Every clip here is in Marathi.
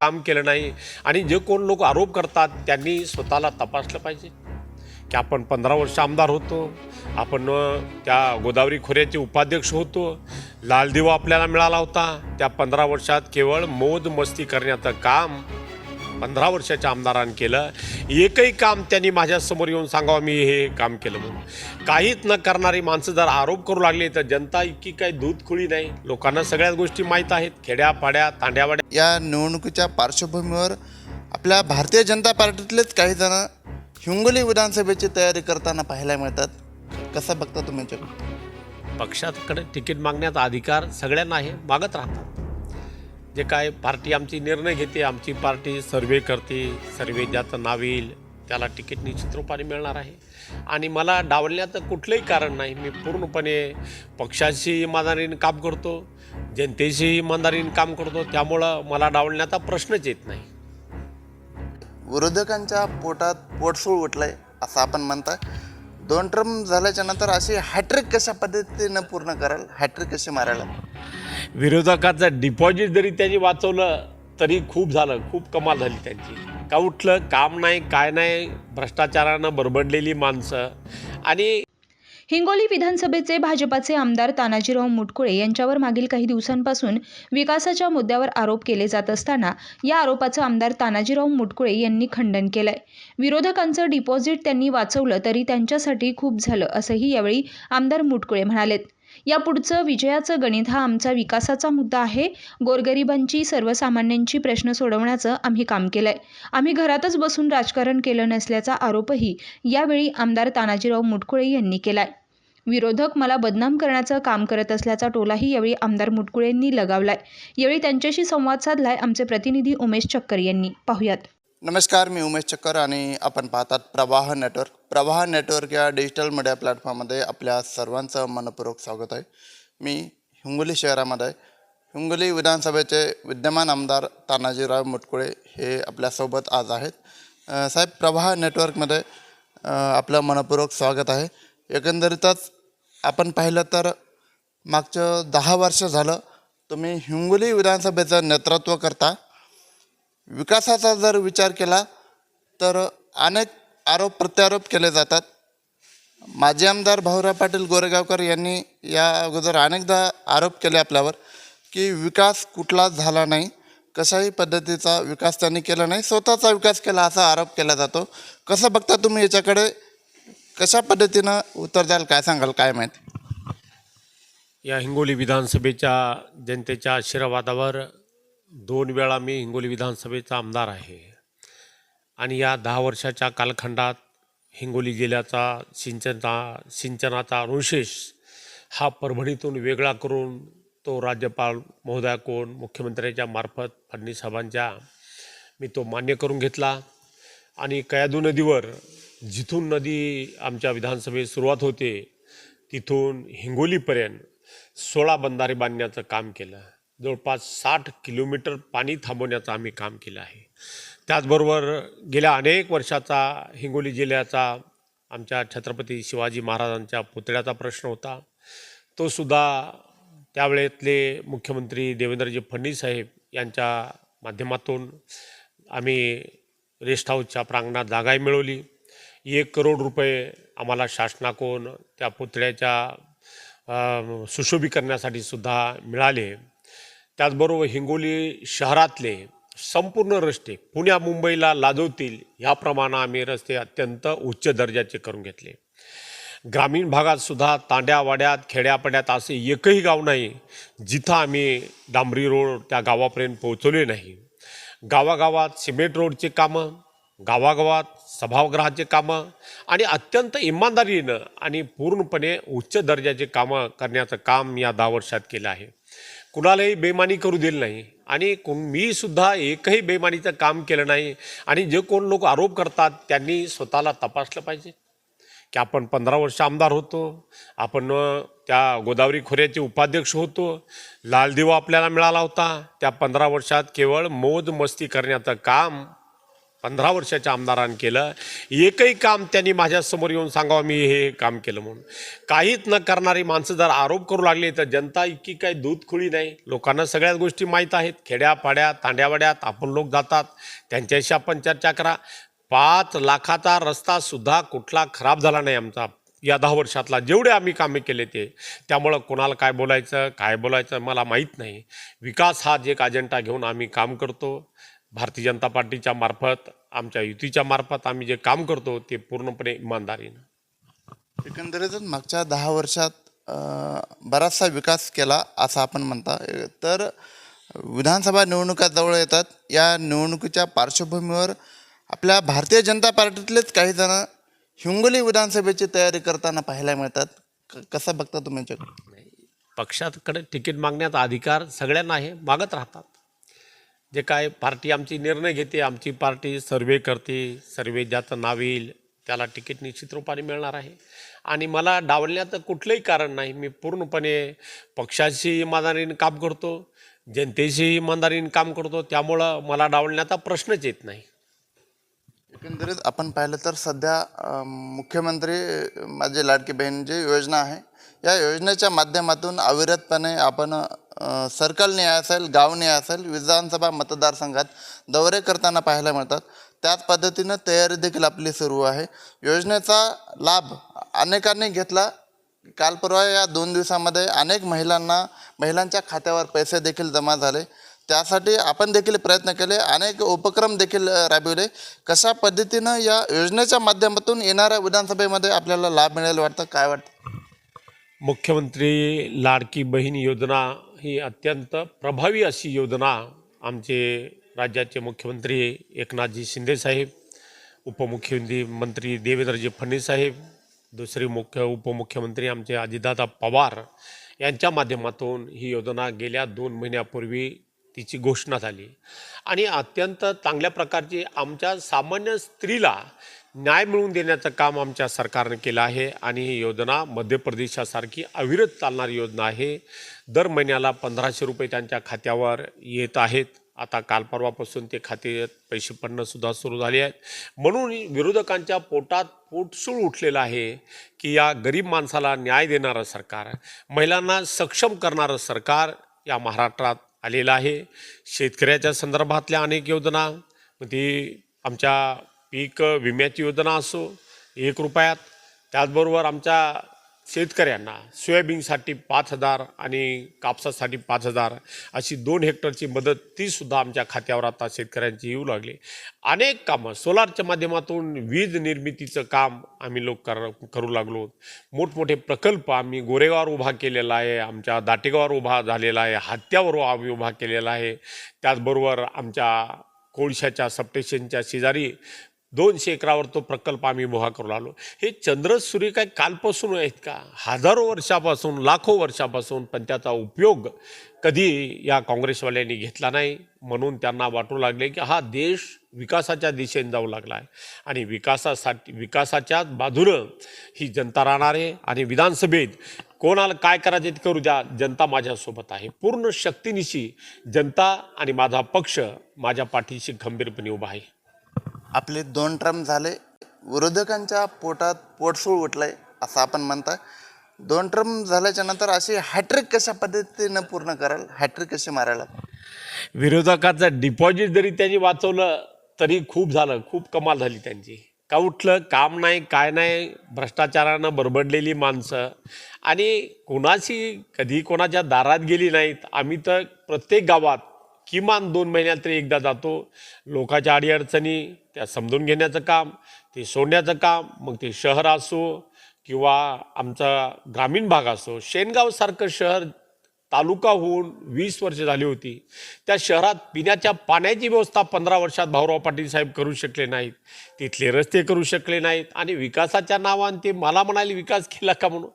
काम केलं नाही. आणि जे कोण लोक आरोप करतात त्यांनी स्वतःला तपासलं पाहिजे. की आपण पंधरा वर्ष आमदार होतो आपण त्या गोदावरी खोऱ्याचे उपाध्यक्ष होतो लाल दिवा आपल्याला मिळाला होता. त्या पंधरा वर्षात केवळ मोज मस्ती करण्याचं काम पंधरा वर्षाच्या आमदारानं केलं. एकही काम त्यांनी माझ्यासमोर येऊन सांगावं मी हे काम केलं म्हणून. काहीच न करणारी माणसं जर आरोप करू लागली तर जनता इतकी काही दूध खुळी नाही. लोकांना सगळ्याच गोष्टी माहीत आहेत. खेड्यापाड्या तांड्यावाड्या. या निवडणुकीच्या पार्श्वभूमीवर आपल्या भारतीय जनता पार्टीतलेच काही जण हिंगोली विधानसभेची तयारी करताना पाहायला मिळतात. कसं बघता तुम्ही? पक्षाकडे तिकीट मागण्याचा अधिकार सगळ्यांना आहे. मागत राहतात. जे काय पार्टी आमची निर्णय घेते आमची पार्टी सर्वे करते सर्वे ज्याचं नाव येईल त्याला तिकीट निश्चित रूपाने मिळणार आहे. आणि मला डावलण्याचं कुठलंही कारण नाही. मी पूर्णपणे पक्षाशी इमानदारीने काम करतो जनतेशी इमानदारीने काम करतो त्यामुळं मला डावलण्याचा प्रश्नच येत नाही. विरोधकांच्या पोटात पोटसूळ उठलंय असं आपण म्हणताय. दोन टर्म झाल्याच्यानंतर अशी हॅट्रिक कशा पद्धतीनं पूर्ण कराल? हॅट्रिक कशी मारायला? विरोधकाचं डिपॉझिट जरी त्यांनी वाचवलं तरी खूप झालं खूप कमाल झाली त्यांची. का उठलं काम नाही काय नाही भ्रष्टाचारानं बरबडलेली माणसं. आणि हिंगोली विधानसभेचे भाजपाचे आमदार तानाजीराव मुटकुळे यांच्यावर मागील काही दिवसांपासून विकासाच्या मुद्द्यावर आरोप केले जात असताना या आरोपाचं आमदार तानाजीराव मुटकुळे यांनी खंडन केलंय. विरोधकांचं डिपॉझिट त्यांनी वाचवलं तरी त्यांच्यासाठी खूप झालं असंही यावेळी आमदार मुटकुळे म्हणालेत. यापुढचं विजयाचं गणित हा आमचा विकासाचा मुद्दा आहे. गोरगरिबांची सर्वसामान्यांची प्रश्न सोडवण्याचं आम्ही काम केलं आहे आम्ही घरातच बसून राजकारण केलं नसल्याचा आरोपही यावेळी आमदार तानाजीराव मुटकुळे यांनी केला आहे विरोधक मला बदनाम करण्याचं काम करत असल्याचा टोलाही यावेळी आमदार मुटकुळेंनी लगावलाय. यावेळी त्यांच्याशी संवाद साधलाय आमचे प्रतिनिधी उमेश चक्कर यांनी. पाहुयात. नमस्कार मी उमेश चक्कर आणि आपण पाहतात प्रवाह नेटवर्क. प्रवाह नेटवर्क या डिजिटल मीडिया प्लॅटफॉर्ममध्ये आपल्या सर्वांचं मनपूर्वक स्वागत आहे. मी हिंगोली शहरामध्ये आहे. हिंगोली विधानसभेचे विद्यमान आमदार तानाजीराव मुटकुळे हे आपल्यासोबत आज आहेत. साहेब प्रवाह नेटवर्कमध्ये आपलं मनपूर्वक स्वागत आहे. एकंदरीतच आपण पाहिलं तर मागचं दहा वर्ष झालं तुम्ही हिंगोली विधानसभेचं नेतृत्व करता. विकासाचा जर विचार केला तर अनेक आरोप प्रत्यारोप केले जातात. माजी आमदार भाऊराव पाटील गोरेगावकर यांनी या अगोदर अनेकदा आरोप केले आपल्यावर की विकास कुठलाच झाला नाही कशाही पद्धतीचा विकास त्यांनी केला नाही स्वतःचा विकास केला असा आरोप केला जातो. कसं बघता तुम्ही याच्याकडे? कशा पद्धतीनं उत्तर द्याल काय सांगाल काय माहिती? या हिंगोली विधानसभेच्या जनतेच्या आशीर्वादावर दोन वेळा मी हिंगोली विधानसभेचा आमदार आहे. आणि या दहा वर्षाच्या कालखंडात हिंगोली जिल्ह्याचा सिंचनचा सिंचनाचा अनुशेष हा परभणीतून वेगळा करून तो राज्यपाल महोदयाकडून मुख्यमंत्र्यांच्या मार्फत फडणीसाहेबांच्या मी तो मान्य करून घेतला. आणि कयादू नदीवर जिथून नदी आमच्या विधानसभेत सुरुवात होते तिथून हिंगोलीपर्यंत सोळा बंधारे बांधण्याचं काम केलं. जवळपास साठ किलोमीटर पाणी थांबवण्याचं आम्ही काम केलं आहे. त्याचबरोबर गेल्या अनेक वर्षाचा हिंगोली जिल्ह्याचा आमच्या छत्रपती शिवाजी महाराजांच्या पुतळ्याचा प्रश्न होता. तो सुद्धा त्यावेळेतले मुख्यमंत्री देवेंद्रजी फडणवीस साहेब यांच्या माध्यमातून आम्ही रेस्ट हाऊसच्या प्रांगणात जागाही मिळवली. एक करोड रुपये आम्हाला शासनाकडून त्या पुतळ्याच्या सुशोभीकरणासाठी सुद्धा मिळाले. त्याचबरोबर हिंगोली शहरातले संपूर्ण रस्ते पुण्या मुंबईला लाजवतील ह्याप्रमाणे आम्ही रस्ते अत्यंत उच्च दर्जाचे करून घेतले. ग्रामीण भागात सुद्धा तांड्यावाड्यात खेड्यापाड्यात असे एकही गाव नाही जिथं आम्ही डांबरी रोड त्या गावापर्यंत पोहोचवले नाही. गावागावात सिमेंट रोडचे कामं गावागावात सभागृहाचे कामं आणि अत्यंत इमानदारीनं आणि पूर्णपणे उच्च दर्जाचे कामं करण्याचं काम या दहा वर्षात केलं आहे. कुणालाही बेमानी करू दिलं नाही. आणि कोण मी सुद्धा एकही बेमानीचं काम केलं नाही. आणि जे कोण लोक आरोप करतात त्यांनी स्वतःला तपासलं पाहिजे. की आपण पंधरा वर्ष आमदार होतो आपण त्या गोदावरी खोऱ्याचे उपाध्यक्ष होतो लालदिवा आपल्याला मिळाला होता. त्या पंधरा वर्षात केवळ मौज मस्ती करण्याचं काम पंधरा वर्षाच्या आमदारानं केलं. एकही काम त्यांनी माझ्यासमोर येऊन सांगावं मी हे काम केलं म्हणून. काहीच न करणारी माणसं जर आरोप करू लागली तर जनता इतकी काही दूध खुळी नाही. लोकांना सगळ्याच गोष्टी माहीत आहेत. खेड्यापाड्यात तांड्यावाड्यात आपण लोक जातात. त्यांच्याशी आपण चर्चा करा. पाच लाखाचा रस्तासुद्धा कुठला खराब झाला नाही आमचा. या दहा वर्षातला जेवढे आम्ही कामे केले ते. त्यामुळं कोणाला काय बोलायचं काय बोलायचं मला माहीत नाही. विकास हा जे एक अजेंडा घेऊन आम्ही काम करतो. भारतीय जनता पार्टीच्या मार्फत आमच्या युतीच्या मार्फत आम्ही जे काम करतो ते पूर्णपणे इमानदारीनं. एकंदरीतच मागच्या दहा वर्षात बराचसा विकास केला असं आपण म्हणता. तर विधानसभा निवडणुका जवळ येतात. या निवडणुकीच्या पार्श्वभूमीवर आपल्या भारतीय जनता पार्टीतलेच काही जण हिंगोली विधानसभेची तयारी करताना पाहायला मिळतात. क- कसं बघता तुम्ही पक्षाकडे तिकीट मागण्याचा अधिकार सगळ्यांना आहे मागत राहतात. जे काय पार्टी आमची निर्णय घेते आमची पार्टी सर्वे करते सर्वे ज्याचं नाव येईल त्याला तिकीट निश्चित रूपाने मिळणार आहे. आणि मला डावलण्याचं कुठलंही कारण नाही. मी पूर्णपणे पक्षाशी इमानदारीने काम करतो जनतेशी इमानदारीने काम करतो त्यामुळं मला डावलण्याचा प्रश्नच येत नाही. एकंदरीत आपण पाहिलं तर सध्या मुख्यमंत्री माझी लाडकी बहीण जी योजना आहे या योजनेच्या माध्यमातून अविरतपणे आपण सर्कल न्याय असेल गाव न्याय असेल विधानसभा मतदारसंघात दौरे करताना पाहायला मिळतात. त्याच पद्धतीनं तयारी देखील आपली सुरू आहे. योजनेचा लाभ अनेकांनी घेतला. काल परवा या दोन दिवसामध्ये अनेक महिलांना महिलांच्या खात्यावर पैसे देखील जमा झाले. त्यासाठी आपण देखील प्रयत्न केले. अनेक उपक्रम देखील राबविले. कशा पद्धतीनं या योजनेच्या माध्यमातून येणाऱ्या विधानसभेमध्ये आपल्याला लाभ मिळेल वाटतं? काय वाटतं? मुख्यमंत्री लाडकी बहीण योजना ही अत्यंत प्रभावी अशी योजना आमचे राज्याचे मुख्यमंत्री एकनाथजी शिंदेसाहेब उपमुख्यमंत्री मंत्री देवेंद्रजी फडणवीस साहेब दुसरे मुख्य उपमुख्यमंत्री आमचे अजितदादा पवार यांच्या माध्यमातून ही योजना गेल्या दोन महिन्यापूर्वी तिची घोषणा झाली. आणि अत्यंत चांगल्या प्रकारची आमच्या सामान्य स्त्रीला न्याय मिळवून देण्याचं काम आमच्या सरकारनं केलं आहे आणि ही योजना मध्य प्रदेशासारखी अविरत चालणारी योजना आहे. दर महिन्याला पंधराशे रुपये त्यांच्या खात्यावर येत आहेत. आता काल परवापासून ते खाते पैसे पडणंसुद्धा सुरू झाले आहेत. म्हणून विरोधकांच्या पोटात पोटसूळ उठलेलं आहे की या गरीब माणसाला न्याय देणारं सरकार महिलांना सक्षम करणारं सरकार या महाराष्ट्रात आलेलं आहे. शेतकऱ्याच्या संदर्भातल्या अनेक योजना ती आमच्या पीक विम्याची योजना असो एक रुपयात. त्याचबरोबर आमच्या शेतकऱ्यांना सोयाबीनसाठी पाच हजार आणि कापसासाठी पाच हजार अशी दोन हेक्टरची मदत तीसुद्धा आमच्या खात्यावर आता शेतकऱ्यांची येऊ लागली. अनेक कामं सोलारच्या माध्यमातून वीज निर्मितीचं काम आम्ही लोक कर करू लागलो. मोठमोठे प्रकल्प आम्ही गोरेगावर उभा केलेला आहे आमच्या दाटेगावर उभा झालेला आहे हत्यावर आम्ही उभा केलेला आहे. त्याचबरोबर आमच्या कोळशाच्या सबस्टेशनच्या शेजारी दोनशे एकरावर तो प्रकल्प आम्ही मोहा करू आलो. हे चंद्र सूर्य काय कालपासून आहेत का? हजारो वर्षापासून लाखो वर्षापासून पण त्याचा उपयोग कधी या काँग्रेसवाल्यांनी घेतला नाही म्हणून त्यांना वाटू लागले की हा देश विकासाच्या दिशेने जाऊ लागला आहे. आणि विकासासाठी विकासाच्या बाजूनं ही जनता राहणार आहे. आणि विधानसभेत कोणाला काय करायचे ते करू द्या. जनता माझ्यासोबत आहे. पूर्ण शक्तीनिशी जनता आणि माझा पक्ष माझ्या पाठीशी खंबीरपणे उभा आहे. आपले दोन ट्रम्प झाले. विरोधकांच्या पोटात पोटसूळ उठलंय असं आपण म्हणता दोन ट्रम्प झाल्याच्यानंतर अशी हॅट्रिक कशा पद्धतीनं पूर्ण कराल? हॅट्रिक कशी मारायला? विरोधकाचं डिपॉझिट जरी त्यांनी वाचवलं तरी खूप झालं. खूप कमाल झाली त्यांची. का उठलं? काम नाही काय नाही? भ्रष्टाचारानं बरबडलेली माणसं. आणि कोणाशी कधी कोणाच्या दारात गेली नाहीत. आम्ही तर प्रत्येक गावात किमान दोन महिन्यात तरी एकदा जातो. लोकांच्या अडीअडचणी त्या समजून घेण्याचं काम ते सोडण्याचं काम मग ते शहर असो किंवा आमचा ग्रामीण भाग असो शेनगावसारखं शहर तालुका होऊन वीस वर्ष झाली होती. त्या शहरात पिण्याच्या पाण्याची व्यवस्था पंधरा वर्षात भाऊराव पाटील साहेब करू शकले नाहीत. तिथले रस्ते करू शकले नाहीत आणि विकासाच्या नावाने ते मला म्हणाले विकास केला का? म्हणून.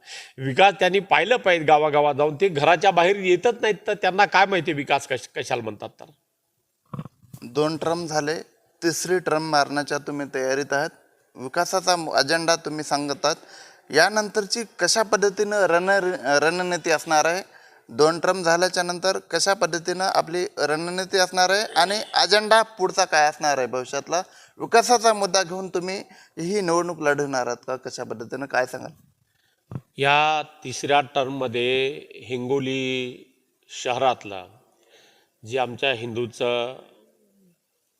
विकास त्यांनी पाहिलं पाहिजे गावागावात जाऊन. ते घराच्या बाहेर येतच नाहीत तर त्यांना काय माहिती विकास कश कशाला म्हणतात तर दोन ट्रम झाले. तिसरी टर्म मारण्याच्या तुम्ही तयारीत आहात? विकासाचा अजेंडा तुम्ही सांगत आहात. यानंतरची कशा पद्धतीनं रण रणनीती असणार आहे? दोन टर्म झाल्याच्यानंतर कशा पद्धतीनं आपली रणनीती असणार आहे? आणि अजेंडा पुढचा काय असणार आहे भविष्यातला? विकासाचा मुद्दा घेऊन तुम्ही ही निवडणूक लढवणार आहात का? कशा पद्धतीनं? काय सांगाल? या तिसऱ्या टर्ममध्ये हिंगोली शहरातला जे आमच्या हिंदूचं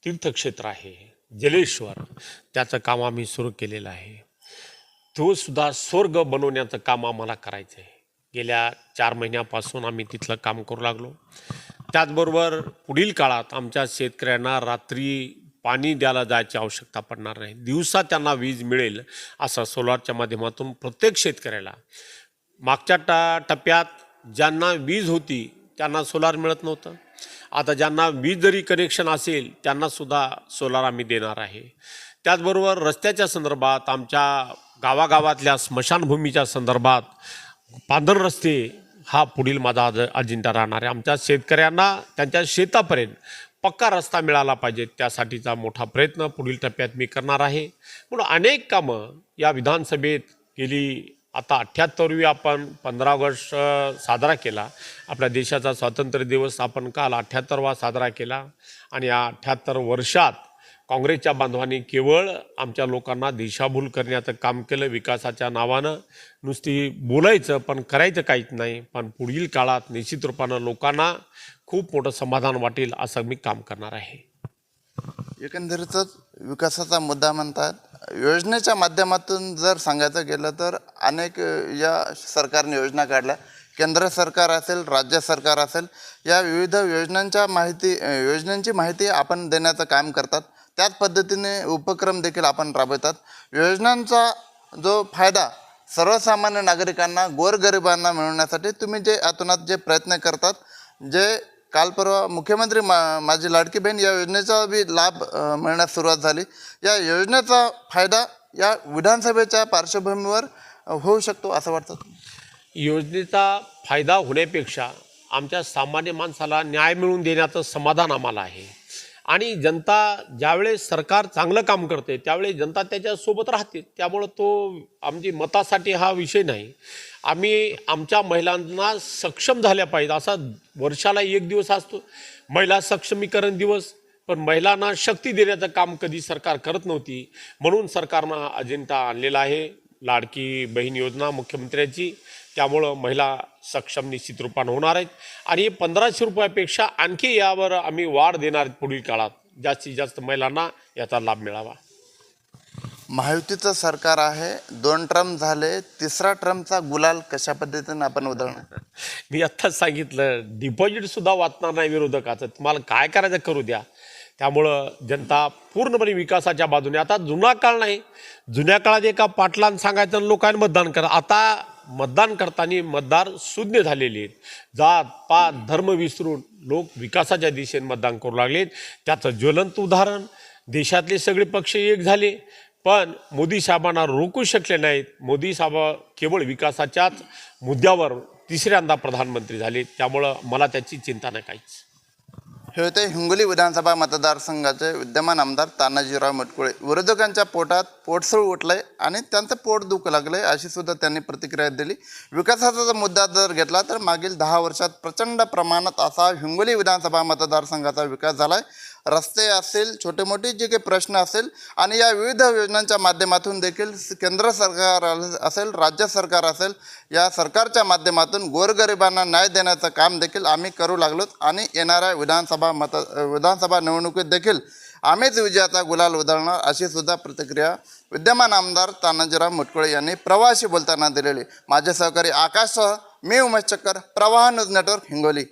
तीर्थक्षेत्र आहे जलेश्वर त्याचं काम आम्ही सुरू केलेलं आहे. तो सुद्धा स्वर्ग बनवण्याचं काम आम्हाला करायचं आहे गेल्या चार महिन्यापासून आम्ही तिथलं काम करू लागलो. त्याचबरोबर पुढील काळात आमच्या शेतकऱ्यांना रात्री पाणी द्यायला जायची आवश्यकता पडणार नाही. दिवसा त्यांना वीज मिळेल असं सोलारच्या माध्यमातून प्रत्येक शेतकऱ्याला. मागच्या टा टप्प्यात ज्यांना वीज होती त्यांना सोलार मिळत नव्हतं. आता ज्यांना वीज जरी कनेक्शन असेल त्यांनासुद्धा सोलार आम्ही देणार आहे. त्याचबरोबर रस्त्याच्या संदर्भात आमच्या गावागावातल्या स्मशानभूमीच्या संदर्भात पांधर रस्ते हा पुढील माझा अज अजिंठा राहणार आहे. आमच्या शेतकऱ्यांना त्यांच्या शेतापर्यंत पक्का रस्ता मिळाला पाहिजे त्यासाठीचा मोठा प्रयत्न पुढील टप्प्यात मी करणार आहे. म्हणून अनेक कामं या विधानसभेत गेली आता अठ्ठ्याहत्तरवी आपण पंधरा ऑगस्ट साजरा केला. आपल्या देशाचा स्वातंत्र्य दिवस आपण काल अठ्ठ्याहत्तरवा साजरा केला. आणि या अठ्ठ्याहत्तर वर्षात काँग्रेसच्या बांधवांनी केवळ आमच्या लोकांना दिशाभूल करण्याचं काम केलं विकासाच्या नावानं. नुसती बोलायचं पण करायचं काहीच नाही पण पुढील काळात निश्चित रूपानं लोकांना खूप मोठं समाधान वाटेल असं मी काम करणार आहे. एकंदरीतच विकासाचा मुद्दा म्हणतात. योजनेच्या माध्यमातून जर सांगायचं गेलं तर अनेक या सरकारने योजना काढल्या. केंद्र सरकार असेल राज्य सरकार असेल या विविध योजनांच्या माहिती योजनांची माहिती आपण देण्याचं काम करतात. त्याच पद्धतीने उपक्रम देखील आपण राबवतात. योजनांचा जो फायदा सर्वसामान्य नागरिकांना गोरगरिबांना मिळवण्यासाठी तुम्ही जे आतोनात जे प्रयत्न करतात जे काल परवा मुख्यमंत्री मा माझी लाडकी बहीण या योजनेचा बी लाभ मिळण्यास सुरुवात झाली. या योजनेचा फायदा या विधानसभेच्या पार्श्वभूमीवर होऊ शकतो असं वाटतं योजनेचा फायदा होण्यापेक्षा आमच्या सामान्य माणसाला न्याय मिळवून देण्याचं समाधान आम्हाला आहे. आणि जनता ज्यावेळेस सरकार चांगलं काम करते त्यावेळेस जनता त्याच्यासोबत राहते. त्यामुळं तो आमची मतासाठी हा विषय नाही. आम्ही आमच्या महिलांना सक्षम झाल्या पाहिजे असा वर्षाला एक दिवस असतो. महिला सक्षमीकरण दिवस. पण महिलांना शक्ती देण्याचं काम कधी सरकार करत नव्हती. म्हणून सरकारनं अजेंडा आणलेला आहे. लाडकी बहीण योजना मुख्यमंत्र्याची. त्यामुळं महिला सक्षम निश्चित रूपानं होणार आहेत. आणि पंधराशे रुपयापेक्षा आणखी यावर आम्ही वाढ देणार आहेत पुढील काळात. जास्तीत जास्त महिलांना याचा लाभ मिळावा. महायुतीचं सरकार आहे दोन ट्रम झाले तिसरा ट्रमचा गुलाल कशा पद्धतीनं आपण उधळणार? मी आत्ताच सांगितलं डिपॉझिटसुद्धा वाचणार नाही विरोधकाचं. तुम्हाला काय करायचं करू द्या. त्यामुळं जनता पूर्णपणे विकासाच्या बाजूने आता जुना काळ नाही. जुन्या काळात एका पाटलान सांगायचं आणि लोकांनी मतदान करा. आता मतदान करताना मतदार शून्य झालेले आहेत. जात पात धर्म विसरून लोक विकासाच्या दिशेने मतदान करू लागलेत. त्याचं ज्वलंत उदाहरण देशातले सगळे पक्ष एक झाले. पण मोदी साहेबांना रोखू शकले नाहीत. मोदी साहेब केवळ विकासाच्याच मुद्द्यावर तिसऱ्यांदा प्रधानमंत्री झाले. त्यामुळं मला त्याची चिंता नाही काहीच. हे होते हिंगोली विधानसभा मतदारसंघाचे विद्यमान आमदार तानाजीराव मटकुळे. विरोधकांच्या पोटात पोटसळ उठलंय आणि त्यांचं पोट दुखू लागलंय अशी सुद्धा त्यांनी प्रतिक्रिया दिली. विकासाचा मुद्दा जर घेतला तर मागील दहा वर्षात प्रचंड प्रमाणात असा हिंगोली विधानसभा मतदारसंघाचा विकास झालाय. रस्ते असेल छोटे मोठे जे काही प्रश्न असेल आणि या विविध योजनांच्या माध्यमातून देखील केंद्र सरकार असेल राज्य सरकार असेल या सरकारच्या माध्यमातून गोरगरिबांना न्याय देण्याचं काम देखील आम्ही करू लागलोत आणि येणाऱ्या विधानसभा मत विधानसभा निवडणुकीत देखील आम्हीच विजयाचा गुलाल उधळणार अशी सुद्धा प्रतिक्रिया विद्यमान आमदार तानाजीराव मुटकुळे यांनी प्रवाशी बोलताना दिलेली. माझे सहकारी आकाशसह मी उमेश चक्कर प्रवाह न्यूज नेटवर्क हिंगोली.